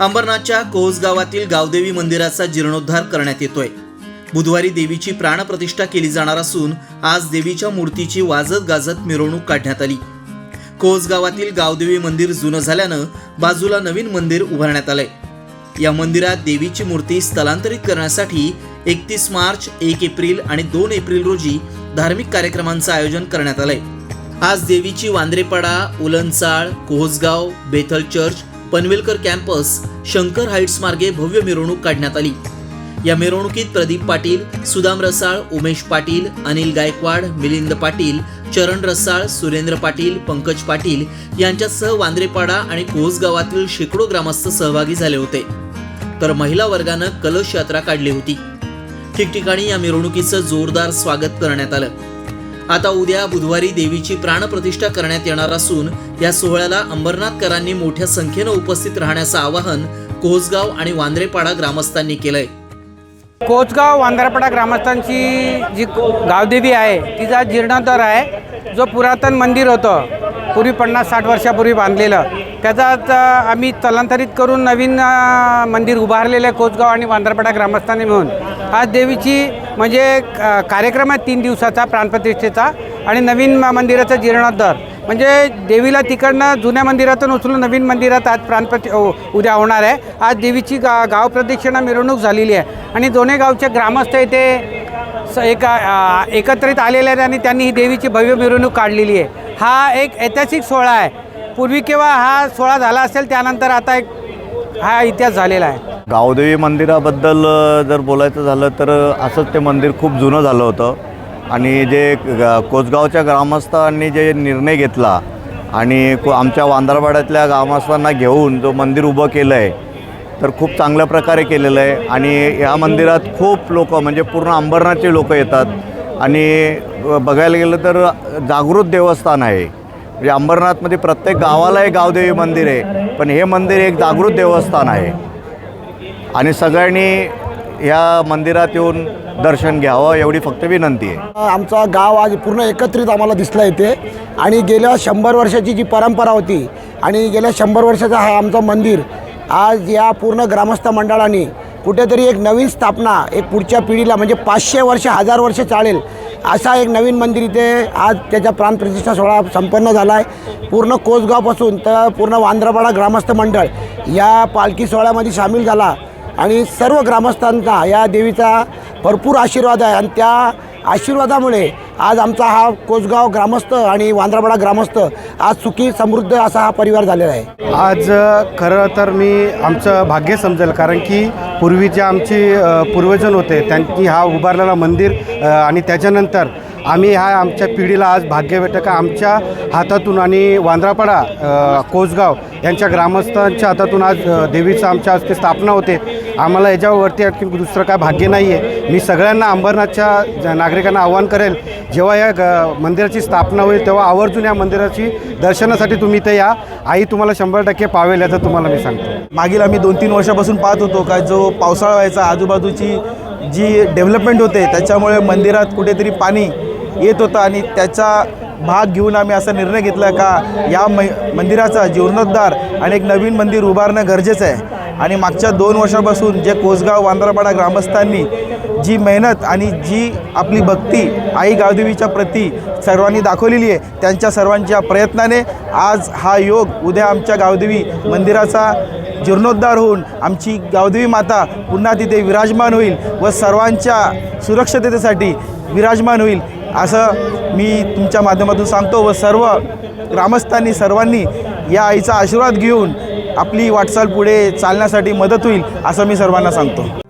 अंबरनाथच्या कोस गावातील गावदेवी मंदिराचा जीर्णोद्धार करण्यात येतोय. बुधवारी देवीची प्राणप्रतिष्ठा केली जाणार असून आज देवीच्या मूर्तीची वाजत गाजत मिरवणूक काढण्यात आली. कोस गावातील गावदेवी मंदिर जुनं झाल्यानं बाजूला नवीन मंदिर उभारण्यात आलंय. या मंदिरात देवीची मूर्ती स्थलांतरित करण्यासाठी एकतीस मार्च एक एप्रिल आणि दोन एप्रिल रोजी धार्मिक कार्यक्रमांचं आयोजन करण्यात आलंय. आज देवीची वांद्रेपाडा उलनचाळ कोहसगाव Bethel church Panvelkar campus Shankar heights मार्गे भव्य मिरवणूक काढण्यात आली. या मिरवणुकीत प्रदीप पाटील सुदाम रसाळ उमेश पाटील अनिल गायकवाड मिलिंद पाटील चरण रसाळ सुरेंद्र पाटील पंकज पाटील यांच्यासह वांद्रेपाडा आणि कोस गावातील शेकडो ग्रामस्थ सहभागी झाले होते. तर महिला वर्गानं कलश यात्रा काढली होती. ठिकठिकाणी या मिरवणुकीचं जोरदार स्वागत करण्यात आलं. आता उद्या बुधवारी देवीची प्राणप्रतिष्ठा करण्यात येणार असून या सोहळ्याला अंबरनाथकरांनी मोठ्या संख्येनं उपस्थित राहण्याचं आवाहन कोसगाव आणि वांद्रेपाडा ग्रामस्थांनी केलंय. कोचगाव वांद्रापाडा ग्रामस्थांची जी गावदेवी आहे तिचा जीर्णोद्धार आहे. जो पुरातन मंदिर होतं पूर्वी पन्नास साठ वर्षापूर्वी बांधलेलं. त्याचा आता आम्ही स्थलांतरित करून नवीन मंदिर उभारलेलं आहे कोचगाव आणि वांद्रपाडा ग्रामस्थांनी मिळून. आज देवीची म्हणजे कार्यक्रम आहे तीन दिवसाचा प्राणप्रतिष्ठेचा आणि नवीन मंदिराचा जीर्णोद्धार. म्हणजे देवीला तिकडनं जुन्या मंदिरातून उचलून नवीन मंदिरात आज प्राणप्रति उद्या होणार आहे. आज देवीची गा गाव प्रदक्षिणा मिरवणूक झालेली आहे. आणि दोन्ही गावचे ग्रामस्थ येथे स एका एकत्रित आलेले आहेत आणि त्यांनी ही देवीची भव्य मिरवणूक काढलेली आहे. हा एक ऐतिहासिक सोहळा आहे. पूर्वी केव्हा हा सोहळा झाला असेल त्यानंतर आता एक हा इतिहास झालेला आहे. गावदेवी मंदिराबद्दल जर बोलायचं झालं तर असंच ते मंदिर खूप जुनं झालं होतं. आणि जे ग- ग्रामस्थांनी जे निर्णय घेतला आणि को आमच्या वांदरवाड्यातल्या ग्रामस्थांना घेऊन जो मंदिर उभं केलं आहे तर खूप चांगल्या प्रकारे केलेलं आहे. आणि या मंदिरात खूप लोक म्हणजे पूर्ण अंबरनाथचे लोक येतात. आणि ब- बघायला गेलं तर जागृत देवस्थान आहे. म्हणजे अंबरनाथमध्ये प्रत्येक गावाला एक गावदेवी मंदिर आहे पण हे मंदिर एक जागृत देवस्थान आहे. आणि सगळ्यांनी या मंदिरात येऊन दर्शन घ्यावं एवढी फक्त विनंती आहे. आमचा गाव आज पूर्ण एकत्रित आम्हाला दिसला इथे. आणि गेल्या शंभर वर्षाची जी परंपरा होती आणि गेल्या शंभर वर्षाचा हा आमचं मंदिर आज या पूर्ण ग्रामस्थ मंडळाने कुठेतरी एक नवीन स्थापना एक पुढच्या पिढीला म्हणजे पाचशे वर्ष हजार वर्ष चालेल असा एक नवीन मंदिर इथे आज त्याचा प्राणप्रतिष्ठा सोहळा संपन्न झाला आहे पूर्ण कोसगावपासून तर पूर्ण वांद्रापाडा ग्रामस्थ मंडळ या पालखी सोहळ्यामध्ये सामील झाला आणि सर्व ग्रामस्थांचा या देवीचा भरपूर आशीर्वाद आहे. आणि त्या आशीर्वादामुळे आज आमचा हा कोसगाव ग्रामस्थ आणि वांद्रापाडा ग्रामस्थ आज सुखी समृद्ध असा हा परिवार झालेला आहे. आज खरं तर मी आमचं भाग्य समजेल कारण की पूर्वीचे जे आमची पूर्वजन होते त्यांनी हा उभारलेला मंदिर आणि त्याच्यानंतर आम्ही ह्या आमच्या पिढीला आज भाग्य भेटतं का आमच्या हातातून आणि वांद्रापाडा कोसगाव यांच्या ग्रामस्थांच्या हातातून आज देवीचं आमच्या हस्ते स्थापना होते. आम्हाला याच्यावरती आणखी दुसरं काय भाग्य नाही आहे मी सगळ्यांना अंबरनाथच्या ज- नागरिकांना आव्हान करेल जेव्हा या ग मंदिराची स्थापना होईल तेव्हा आवर्जून या मंदिराची दर्शनासाठी तुम्ही इथे या. आई तुम्हाला शंभर टक्के पावेल याचं तुम्हाला मी सांगतो. मागील आम्ही दोन तीन वर्षापासून पाहत होतो का जो पावसाळा व्हायचा आजूबाजूची जी डेव्हलपमेंट होते त्याच्यामुळे मंदिरात कुठेतरी पाणी येत होतं आणि त्याचा भाग घेऊन आम्ही असा निर्णय घेतला का या मै मंदिराचा जीर्णोद्धार आणि एक नवीन मंदिर उभारणं गरजेचं आहे. आणि मागच्या दोन वर्षापासून जे कोसगाव वांद्रापाडा ग्रामस्थांनी जी मेहनत आणि जी आपली भक्ती आई गावदेवीच्या प्रती सर्वांनी दाखवलेली आहे त्यांच्या सर्वांच्या प्रयत्नाने आज हा योग उद्या आमच्या गावदेवी मंदिराचा जीर्णोद्धार होऊन आमची गावदेवी माता पुन्हा तिथे विराजमान होईल व सर्वांच्या सुरक्षिततेसाठी विराजमान होईल असं मी तुमच्या माध्यमातून सांगतो व सर्व ग्रामस्थांनी सर्वांनी या आईचा आशीर्वाद घेऊन आपली वाटचाल पुढे चालण्यासाठी मदत होईल असं मी सर्वांना सांगतो.